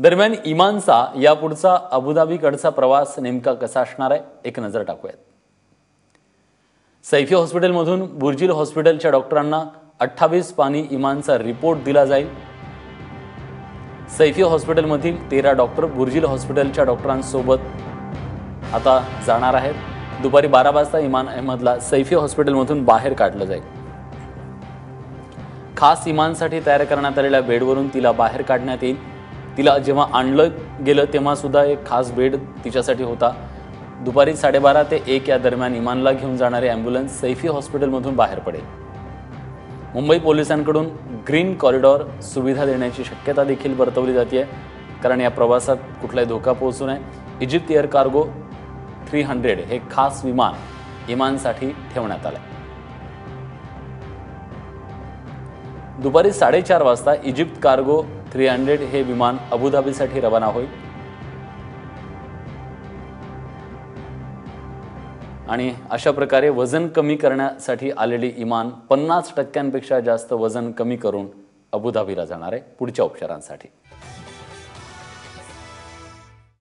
दरम्यान इमानचा यापुढचा अबुधाबीकडचा प्रवास नेमका कसा असणार आहे एक नजर टाकूयात. सैफी हॉस्पिटलमधून बुर्जिल हॉस्पिटलच्या डॉक्टरांना अठ्ठावीस पाणी इमानचा रिपोर्ट दिला जाईल. सैफी हॉस्पिटलमधील तेरा डॉक्टर बुर्जिल हॉस्पिटलच्या डॉक्टरांसोबत आता जाणार आहेत. दुपारी बारा वाजता इमान अहमदला सैफी हॉस्पिटलमधून बाहेर काढलं जाईल. खास इमानसाठी तयार करण्यात आलेल्या बेडवरून तिला बाहेर काढण्यात येईल. तिला जेव्हा आणलं गेलं तेव्हासुद्धा एक खास बेड तिच्यासाठी होता. दुपारी साडेबारा ते एक या दरम्यान इमानला घेऊन जाणारे ॲम्ब्युलन्स सैफी हॉस्पिटलमधून बाहेर पडेल. मुंबई पोलिसांकडून ग्रीन कॉरिडॉर सुविधा देण्याची शक्यता देखील वर्तवली जाते कारण या प्रवासात कुठलाही धोका पोहोचू नये. Egypt air cargo three hundred हे खास विमान इमानसाठी ठेवण्यात आलं दुपारी साडेचार वाजता इजिप्त कार्गो थ्री हंड्रेड हे विमान अबुधाबीसाठी रवाना होईल. आणि अशा प्रकारे वजन कमी करण्यासाठी आलेली इमान पन्नास टक्क्यांपेक्षा जास्त वजन कमी करून अबुधाबीला जाणार आहे पुढच्या उपचारांसाठी.